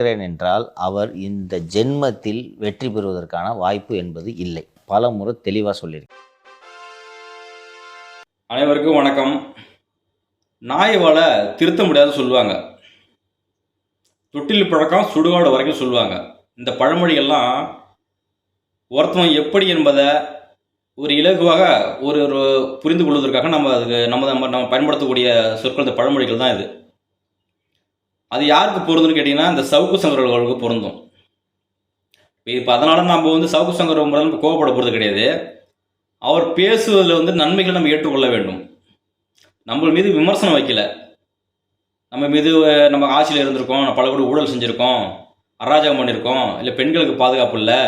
இருக்கிறேன் என்றால் அவர் இந்த ஜென்மத்தில் வெற்றி பெறுவதற்கான வாய்ப்பு என்பது இல்லை. பல முறை தெளிவாக சொல்லியிருக்கேன். அனைவருக்கும் வணக்கம். நாயை திருத்த முடியாது சொல்லுவாங்க. தொட்டில் பழக்கம் சுடுகாடு வரைக்கும் சொல்லுவாங்க. இந்த பழமொழிகள்லாம் ஒருத்தவன் எப்படி என்பதை ஒரு இலகுவாக ஒரு ஒரு புரிந்து கொள்வதற்காக நம்ம அதுக்கு நம்ம நம்ம நம்ம பயன்படுத்தக்கூடிய சொற்கள் இந்த பழமொழிகள் தான் இது. அது யாருக்கு பொருந்துன்னு கேட்டிங்கன்னா இந்த சவுக்கு சங்கரர்களுக்கு பொருந்தும். இப்போ அதனால நம்ம வந்து சவுக்கு சங்கர் முறையில் கோவப்பட போகிறது கிடையாது. அவர் பேசுவதில் வந்து நன்மைகளை நம்ம ஏற்றுக்கொள்ள வேண்டும். நம்ம மீது விமர்சனம் வைக்கல. நம்ம மீது நம்ம ஆட்சியில் இருந்திருக்கோம் பல கூட ஊழல் செஞ்சுருக்கோம் அராஜகம் பண்ணியிருக்கோம் இல்லை பெண்களுக்கு பாதுகாப்பு இல்லை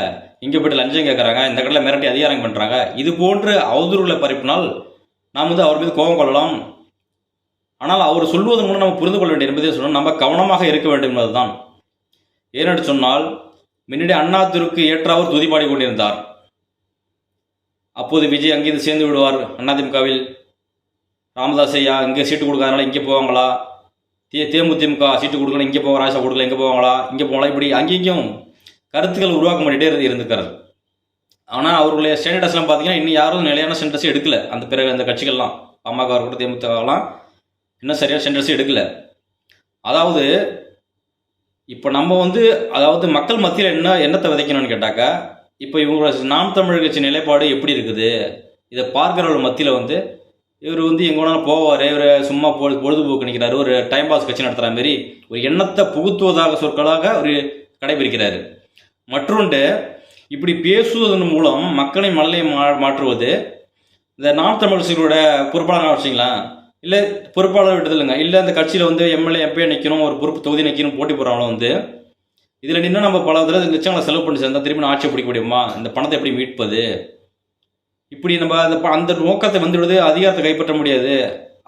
இங்கே போய்ட்டு லஞ்சம் கேட்குறாங்க இந்த கடையில் மிரட்டி அதிகாரம் பண்ணுறாங்க இது போன்று அவதூறுகளை பறிப்பினால் நாம் வந்து அவர் மீது கோபம் கொள்ளலாம். ஆனால் அவர் சொல்வதன் மூலம் நம்ம புரிந்து கொள்ள வேண்டிய என்பதை சொல்லணும். நம்ம கவனமாக இருக்க வேண்டும் என்பதுதான். ஏனென்று சொன்னால் முன்னாடி அண்ணாத்திற்கு ஏற்றவர் துதிப்பாடி கொண்டிருந்தார். அப்போது விஜய் அங்கிருந்து சேர்ந்து விடுவார். அதிமுகவில் ராமதாஸ் ஐயா இங்கே சீட்டு கொடுக்காதனால இங்கே போவாங்களா? தே தேமுதிமுக சீட்டு கொடுக்கணும் இங்கே போவாங்க ராஜா கொடுக்கல இங்கே போவாங்களா? இங்கே போகலாம். இப்படி அங்கேயும் கருத்துக்கள் உருவாக்க பண்ணிகிட்டே இருந்துக்கிறது ஆனால் அவர்களுடைய ஸ்டாண்டர்ட்ஸ்லாம் பார்த்தீங்கன்னா இன்னும் யாரும் நிலையான ஸ்டாண்டர்ட்ஸ் எடுக்கல. அந்த பிறகு அந்த கட்சிகள்லாம் பாமக இருக்கட்டும் தேமுதிகலாம் இன்னும் சரியாக சென்டர்ஸும் எடுக்கல. அதாவது இப்போ நம்ம வந்து அதாவது மக்கள் மத்தியில் என்ன என்னத்தை விதைக்கணும்னு கேட்டாக்கா இப்போ இவங்களோட நாம் தமிழ் கட்சி நிலைப்பாடு எப்படி இருக்குது? இதை பார்க்குறவர்கள் மத்தியில் வந்து இவர் வந்து எங்கே வேணாலும் போவார் இவர் சும்மா பொழுது பொழுதுபோக்கு நிற்கிறாரு ஒரு டைம் பாஸ் கட்சி நடத்துகிற மாதிரி ஒரு எண்ணத்தை புகுத்துவதாக சொற்களாக அவர் கடைபிடிக்கிறார். மற்றொன்று இப்படி பேசுவதன் மூலம் மக்களை மனநிலையை மா மாற்றுவது. இந்த நாம் தமிழர்களோட பொறுப்பாளர் வச்சிங்களேன். இல்லை பொறுப்பாளர் விடுதலைங்க இல்லை அந்த கட்சியில் வந்து எம்எல்ஏ எம்பி நிற்கணும் ஒரு பொறுப்பு தொகுதி நிற்கணும் போட்டி போடுறவங்களும் வந்து இதில் நின்று நம்ம பல தடவை லட்சங்களை செலவு பண்ணி சேர்ந்தால் திரும்பி நான் ஆட்சி பிடிக்க முடியுமா? இந்த பணத்தை எப்படி மீட்பது? இப்படி நம்ம அந்த ப- அந்த நோக்கத்தை வந்துவிடுது அதிகாரத்தை கைப்பற்ற முடியாது.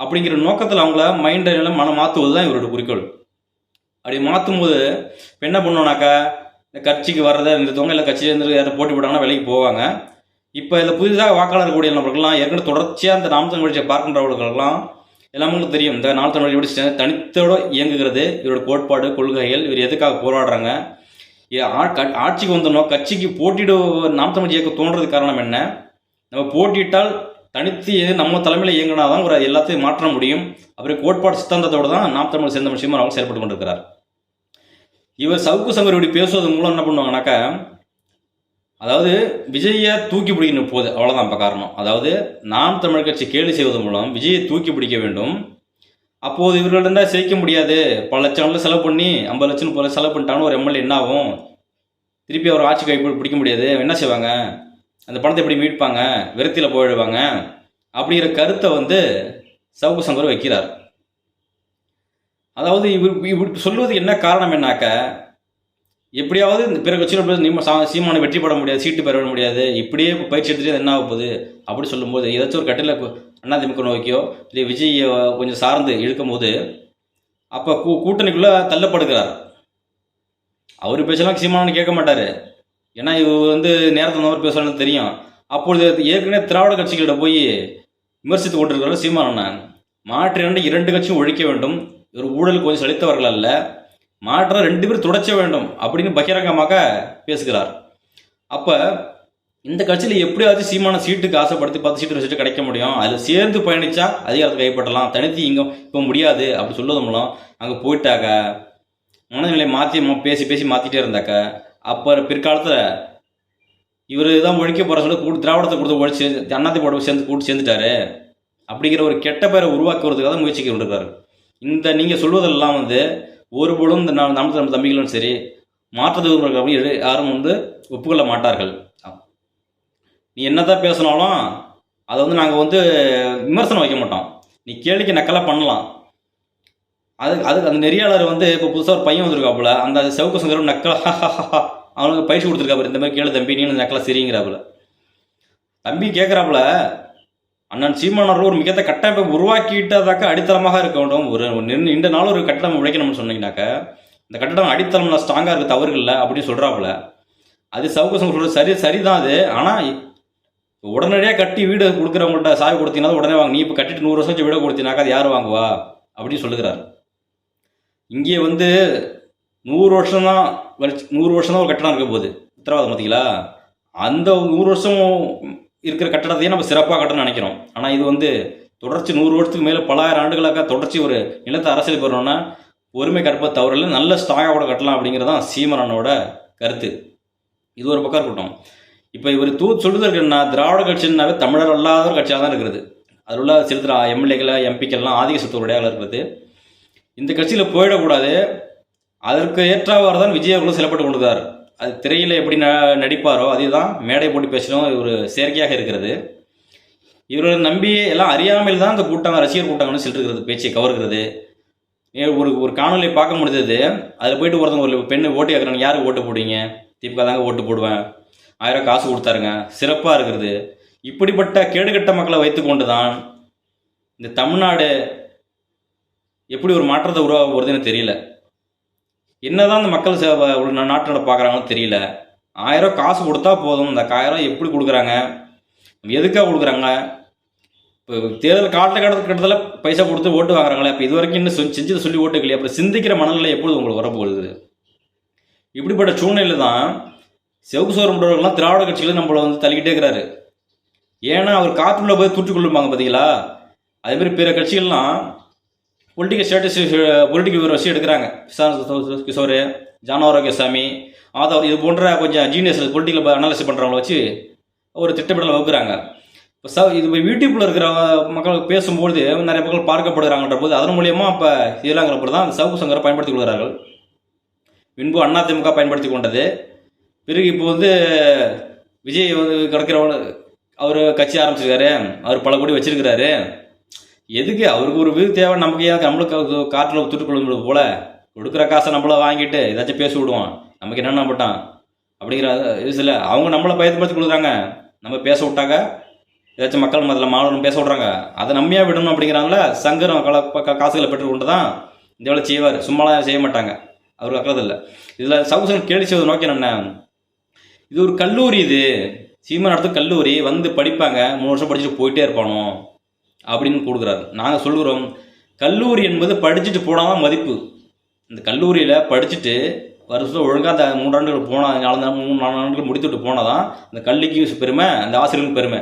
அப்படிங்கிற நோக்கத்தில் அவங்கள மைண்டை எல்லாம் மனம் மாற்றுவது தான் இவரோட குறிக்கோள். அப்படி மாற்றும் போது இப்போ என்ன பண்ணுவோம்னாக்கா இந்த கட்சிக்கு வர்றதை நிறுத்துவாங்க இல்லை கட்சியிலேருந்து யாரும் போட்டி போட்டாங்கன்னா வேலைக்கு போவாங்க. இப்போ இதில் புதிதாக வாக்காளர் கூடிய நபர்கள்லாம் ஏற்கனவே தொடர்ச்சியாக இந்த நாம் தமிழ் கட்சியை பார்க்கின்றவர்களுக்கெல்லாம் எல்லாமே உங்களுக்கு தெரியும். இந்த நாம் தமிழ் எப்படி தனித்தோடு தனித்தோட இயங்குகிறது. இவரோட கோட்பாடு கொள்கைகள் இவர் எதுக்காக போராடுறாங்க? ஆ- கட்- ஆட்சிக்கு வந்தனோ கட்சிக்கு போட்டியிட நாம் தமிழ் இயக்கம் தோன்றது காரணம் என்ன? நம்ம போட்டியிட்டால் தனித்து எது நம்ம தலைமையில் இயங்கினா தான் ஒரு எல்லாத்தையும் மாற்ற முடியும். அப்புறம் கோட்பாடு சித்தாந்தத்தோடு தான் நாம் தமிழ் சேர்ந்த விஷயமா அவங்க செயல்பட்டு கொண்டிருக்கிறார். இவர் சவுக்கு சங்கர் இப்படி பேசுவதன் மூலம் என்ன பண்ணுவாங்கனாக்கா அதாவது விஜயை தூக்கி பிடிக்கணும் போகுது அவ்வளோதான் இப்போ காரணம். அதாவது நாம் தமிழ் கட்சி கேலி செய்வதன் மூலம் விஜயை தூக்கி பிடிக்க வேண்டும். அப்போது இவர்களிடம் சேர்க்க முடியாது. பல லட்சம்ல செலவு பண்ணி ஐம்பது லட்சம் போல செலவு பண்ணிட்டாங்கன்னு ஒரு எம்எல்ஏ என்ன ஆகும்? திருப்பி அவர் ஆட்சி கை பிடிக்க முடியாது. என்ன செய்வாங்க? அந்த பணத்தை எப்படி மீட்பாங்க? விரத்தியில் போயிடுவாங்க. அப்படிங்கிற கருத்தை வந்து சவுக்கு சங்கர் வைக்கிறார். அதாவது இவர் இவர் சொல்வது என்ன காரணம் என்னாக்க எப்படியாவது இந்த பிற கட்சியில் நீம சா- வெற்றி பெற முடியாது சீட்டு பெற முடியாது இப்படியே பயிற்சி எடுத்துட்டு என்ன ஆக போகுது? அப்படி சொல்லும்போது ஏதாச்சும் ஒரு கட்டில அதிமுக நோக்கியோ இல்லை விஜய் கொஞ்சம் சார்ந்து இழுக்கும் போது அப்போ கூ கூட்டணிக்குள்ளே தள்ளப்படுகிறார். அவர் பேசலாம் சீமானு கேட்க மாட்டார். ஏன்னா இவர் வந்து நேரத்தில் நோர் பேசணும்னு தெரியும். அப்பொழுது ஏற்கனவே திராவிட கட்சிகளிட போய் விமர்சித்து கொண்டிருக்கிறார் சீமானண்ணன். மாற்றி இரண்டு கட்சியும் ஒழிக்க வேண்டும். இவர் ஊழல் கொஞ்சம் செலுத்தவர்கள் அல்ல. மாற்ற ரெண்டு பேரும் துடைச்ச வேண்டும் அப்படின்னு பகிரங்கமாக பேசுகிறார். அப்போ இந்த கட்சியில் எப்படியாவது சீமான சீட்டுக்கு ஆசைப்படுத்தி பத்து சீட்டு சீட்டு கிடைக்க முடியும். அதில் சேர்ந்து பயணித்தா அதிகாரத்தை கைப்பற்றலாம். தனித்து இங்கே இப்போ முடியாது அப்படி சொல்லுவது மூலம் அங்கே போயிட்டாக்க மனநிலை மாற்றி பேசி பேசி மாற்றிட்டே இருந்தாக்க அப்போ பிற்காலத்தில் இவர் தான் ஒழிக்க போகிற சொல்லி கூட்டு திராவிடத்தை கொடுத்து ஒழிச்சு அண்ணாத்தி போட சேர்ந்து கூட்டு சேர்ந்துட்டாரு அப்படிங்கிற ஒரு கெட்ட பேரை உருவாக்குறதுக்காக தான் முயற்சிக்க இருக்காரு இந்த நீங்கள் சொல்வதெல்லாம் வந்து ஒருபோதும் இந்த நம் நம்ம நம்ம தம்பிகளும் சரி மாற்று விரும்புகிறவங்க யாரும் வந்து ஒப்புக்கொள்ள மாட்டார்கள். நீ என்னதான் பேசினாலும் அதை வந்து நாங்கள் வந்து விமர்சனம் வைக்க மாட்டோம். நீ கேள்விக்கு நக்கலாக பண்ணலாம். அது அது அந்த நெறியாளர் வந்து இப்போ புதுசாக ஒரு பையன் வந்திருக்காப்புல அந்த செவக்கு சுந்தரம் நக்கலா அவனுக்கு பயிற்சி கொடுத்துருக்காப்புல இந்த மாதிரி கேளு தம்பி நீ நக்கலா சரிங்கிறாப்புல. தம்பி கேட்குறாப்புல அண்ணன் சீமானவர்கள் ஒரு மிகத்த கட்டமைப்பை உருவாக்கிட்டதாக்க அடித்தளமாக இருக்க வேண்டும். ஒரு நின்று இந்த நாள் ஒரு கட்டடம் உழைக்கணும்னு சொன்னீங்கனாக்க இந்த கட்டடம் அடித்தளம் ஸ்ட்ராங்காக இருக்க தவறு இல்லை அப்படின்னு சொல்கிறாப்புல அது சவுகசம் சொல்கிறது சரி சரிதான் அது. ஆனால் உடனடியாக கட்டி வீடு கொடுக்குறவங்கள்ட்ட சாவி கொடுத்தீங்கன்னா உடனே வாங்க. நீ இப்போ கட்டிட்டு நூறு வருஷம் வச்சு வீடு கொடுத்தினாக்கா அது யார் வாங்குவா? அப்படின்னு சொல்லுகிறார். இங்கே வந்து நூறு வருஷம் தான் நூறு வருஷம் தான் ஒரு கட்டடம் இருக்க போகுது. உத்தரவாதம் பார்த்தீங்களா அந்த நூறு வருஷம் இருக்கிற கட்டடத்தையே நம்ம சிறப்பாக கட்டணும்னு நினைக்கிறோம். ஆனால் இது வந்து தொடர்ச்சி நூறு வருஷத்துக்கு மேலே பலாயிரம் ஆண்டுகளாக தொடர்ச்சி ஒரு நிலத்தை அரசியல் பெறணும்னா பொறுமை கற்ப தவறில்லை நல்ல ஸ்டாகோட கட்டலாம் அப்படிங்கிறதான் சீமரனோட கருத்து. இது ஒரு பக்கம் இருக்கட்டும். இப்போ இவர் தூ சொல்லுறது என்ன திராவிட கட்சின்னாவே தமிழர் அல்லாத ஒரு கட்சியாக தான் இருக்கிறது. அதில் உள்ள சில எம்எல்ஏக்களை எம்பிக்கள்லாம் ஆதிக்க சத்துவடையாக இருக்கிறது இந்த கட்சியில் போயிடக்கூடாது. அதற்கு ஏற்றவாறு தான் விஜய் அவர்களும் செயல்பட்டு கொண்டிருக்கார் அது திரையில் எப்படி ந நடிப்பாரோ அதே தான் மேடை போட்டு பேசணும் ஒரு செயற்கையாக இருக்கிறது. இவர்களை நம்பி எல்லாம் அறியாமையில் தான் இந்த கூட்டம் ரசிகர் கூட்டங்கள்னு சொல்லிருக்கிறது பேச்சை கவர்கிறது. ஒரு ஒரு காணொலியை பார்க்க முடிஞ்சது அதில் போயிட்டு ஒருத்தவங்க ஒரு பெண்ணு ஓட்டு கேட்குறாங்க யாருக்கு ஓட்டு போடுவீங்க? திமுக தாங்க ஓட்டு போடுவேன். ஆயிரம் ரூபாய் காசு கொடுத்தாருங்க. சிறப்பாக இருக்கிறது. இப்படிப்பட்ட கேடுகட்ட மக்களை வைத்துக்கொண்டு தான் இந்த தமிழ்நாடு எப்படி ஒரு மாற்றத்தை உருவாக போகிறதுன்னு தெரியல. என்னதான் இந்த மக்கள் சேவை உள்ள நாட்டோட பார்க்குறாங்களோ தெரியல. ஆயிரம் காசு கொடுத்தா போதும். இந்த ஆயிரம் எப்படி கொடுக்குறாங்க? எதுக்காக கொடுக்குறாங்க? இப்போ தேர்தல் காட்டில் கடத்த கட்டத்தில் பைசா கொடுத்து ஓட்டு வாங்குறாங்களே இப்போ இது வரைக்கும் இன்னும் செஞ்சு- செஞ்சதை சொல்லி ஓட்டு இல்லையா அப்புறம் சிந்திக்கிற மனநிலை எப்பொழுது உங்களுக்கு வரப்போகுது? இப்படிப்பட்ட சூழ்நிலை தான் செவக்கு சோறு முடவர்கள்லாம் திராவிட கட்சிகளும் நம்மளை வந்து தள்ளிக்கிட்டே இருக்கிறாரு. ஏன்னா அவர் காற்றுக்குள்ளே போய் தூற்றி பார்த்தீங்களா அதேமாதிரி பிற கட்சிகள்லாம் பொலிட்டிக்கல் ஸ்டேட்டஸ் பொலிட்டிக்கல் ஒரு விஷயம் எடுக்கிறாங்க. பிரசாந்த் கிஷோர் ஜானவரோகியசாமி ஆதவர் இது போன்ற கொஞ்சம் ஜீனியஸ் பொலிட்டிக்கல் அனாலிசிஸ் பண்ணுறவங்கள வச்சு ஒரு திட்டமிடலை வகுக்கிறாங்க. இப்போ ச இது இப்போ யூடியூப்பில் இருக்கிற மக்கள் பேசும்பொழுது நிறைய மக்கள் பார்க்கப்படுகிறாங்கன்ற போது அதன் மூலியமாக இப்போ இதெல்லாங்கிற தான் அந்த சவுக்கு சங்கரை பயன்படுத்திக் கொள்கிறார்கள். பின்பு அதிமுக பயன்படுத்தி கொண்டது. பிறகு இப்போ வந்து விஜய் வந்து கிடக்கிறவங்க அவர் கட்சி ஆரம்பிச்சிருக்காரு. அவர் பல கோடி வச்சிருக்கிறாரு. எதுக்கு? அவருக்கு ஒரு வீடு தேவை நமக்கு ஏதாவது நம்மளுக்கு காற்றில் துட்டுக்கொள்ளும் போல கொடுக்குற காசை நம்மள வாங்கிட்டு ஏதாச்சும் பேசி விடுவோம். நமக்கு என்னென்ன பட்டான் அப்படிங்கிற இது இல்லை அவங்க நம்மளை பயன்படுத்தி கொடுக்குறாங்க நம்ம பேச விட்டாங்க ஏதாச்சும் மக்கள் மதத்தில் மாணவர்கள் பேச விட்றாங்க. அதை நம்பியாக விடணும் அப்படிங்கிறாங்கள சங்கரம் கல ப- காசுகளை பெற்றுக்கொண்டு தான் இந்த வேலை செய்வார். சும்மாலாம் செய்ய மாட்டாங்க. அவருக்கு அக்கறதில்லை இதில் சவுசன் கேள்வி செய்வது நோக்கி என்ன இது ஒரு கல்லூரி இது. சீமா நடத்தும் கல்லூரி வந்து படிப்பாங்க. மூணு வருஷம் படிச்சுட்டு போயிட்டே இருப்பானோ? அப்படின்னு கொடுக்குறாரு நாங்கள் சொல்லுகிறோம் கல்லூரி என்பது படிச்சுட்டு போனால் தான் மதிப்பு. இந்த கல்லூரியில் படிச்சுட்டு வருஷம் ஒழுங்காக அந்த மூன்றாண்டுகள் போனால் நாலு மூணு நாலு ஆண்டுகள் முடித்துட்டு போனால் தான் இந்த கல்விக்கு பெருமை அந்த ஆசிரியர்களுக்கு பெருமை.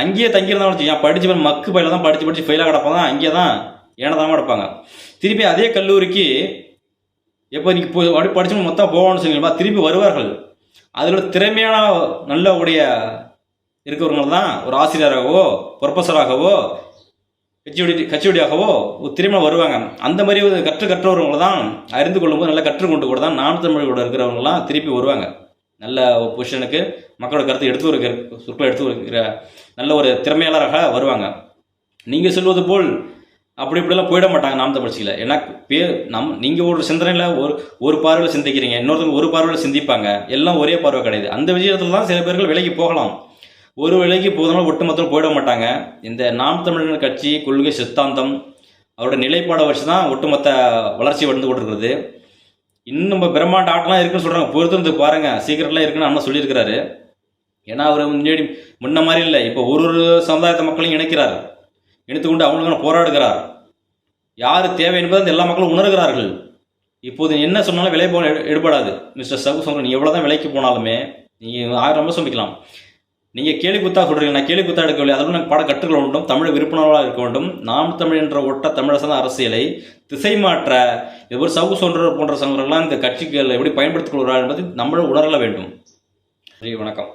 அங்கேயே தங்கியிருந்தாலும் ஏன் படிச்சு மக்கு பயில தான் படித்து படித்து ஃபெயிலாக கிடப்பாங்க. அங்கேயே தான் ஏனதாமல் கிடப்பாங்க. திருப்பி அதே கல்லூரிக்கு எப்போ நீங்கள் போய் படிச்சு மொத்தம் போகணும்னு சொல்லிங்களா திருப்பி வருவார்கள். அதில் திறமையான நல்ல உடைய இருக்கிறவங்க தான் ஒரு ஆசிரியராகவோ ப்ரொஃபஸராகவோ கட்சியுடைய கட்சியுடையாகவோ ஒரு திறமை வருவாங்க. அந்த மாதிரி ஒரு கற்று கற்றவர்களை தான் அறிந்து கொள்ளும்போது நல்லா கற்றுக்கொண்டு கூட தான் நான் தமிழோட இருக்கிறவங்களாம் திருப்பி வருவாங்க. நல்ல பொசிஷனுக்கு மக்களோட கருத்தை எடுத்து ஒரு சொற்களை எடுத்து வைக்கிற நல்ல ஒரு திறமையாளராக வருவாங்க. நீங்கள் சொல்வது போல் அப்படி இப்படிலாம் போயிட மாட்டாங்க நாம் தமிழ்ச்சியில் ஏன்னா பே நம் நீங்கள் ஒரு சிந்தனையில் ஒரு ஒரு பார்வையில் சிந்திக்கிறீங்க இன்னொருத்தவங்க ஒரு பார்வையில் சிந்திப்பாங்க. எல்லாம் ஒரே பார்வை கிடையாது. அந்த விஷயத்தில் தான் சில பேர்கள் விலைக்கு போகலாம். ஒரு விலைக்கு போதுனால ஒட்டுமொத்தம் போயிட மாட்டாங்க. இந்த நாம் தமிழர் கட்சி கொள்கை சித்தாந்தம் அவரோட நிலைப்பாடை வச்சு தான் ஒட்டுமொத்த வளர்ச்சி வந்து கொண்டிருக்கிறது. இன்னும் நம்ம பிரம்மாண்ட ஆட்டெலாம் இருக்குன்னு சொல்கிறாங்க பொறுத்திருந்து பாருங்க. சீக்கிரட்லாம் இருக்குன்னு அண்ணன் சொல்லியிருக்கிறாரு. ஏன்னா அவர் முன்னாடி முன்ன மாதிரி இல்லை. இப்போ ஒரு ஒரு சமுதாயத்தை மக்களையும் இணைக்கிறார். இணைத்துக்கொண்டு அவங்களுக்கான போராடுகிறார். யார் தேவை என்பதை எல்லா மக்களும் உணர்கிறார்கள். இப்போது என்ன சொன்னாலும் விலை போல எடுபடாது. மிஸ்டர் சகு சொல்கிறேன் நீ எவ்வளோ தான் விலைக்கு போனாலுமே நீங்கள் ஆயிரம் ரூபாய் சமைக்கலாம் நீங்கள் கேலி குத்தா சொல்கிறீங்க நான் கேலி குத்தா எடுக்கவில்லை. அதோட நான் பட கற்றுக்கொள்ள வேண்டும். தமிழ் விருப்பணர்களாக இருக்க வேண்டும். நாம் தமிழ் என்ற ஒட்ட தமிழரசன அரசியலை திசை மாற்ற ஒரு சவு சொல்ற போன்ற சங்கரெல்லாம் இந்த கட்சிகள் எப்படி பயன்படுத்திக் கொள்கிறார் என்பதை நம்மளும் உணரல வேண்டும். சரி வணக்கம்.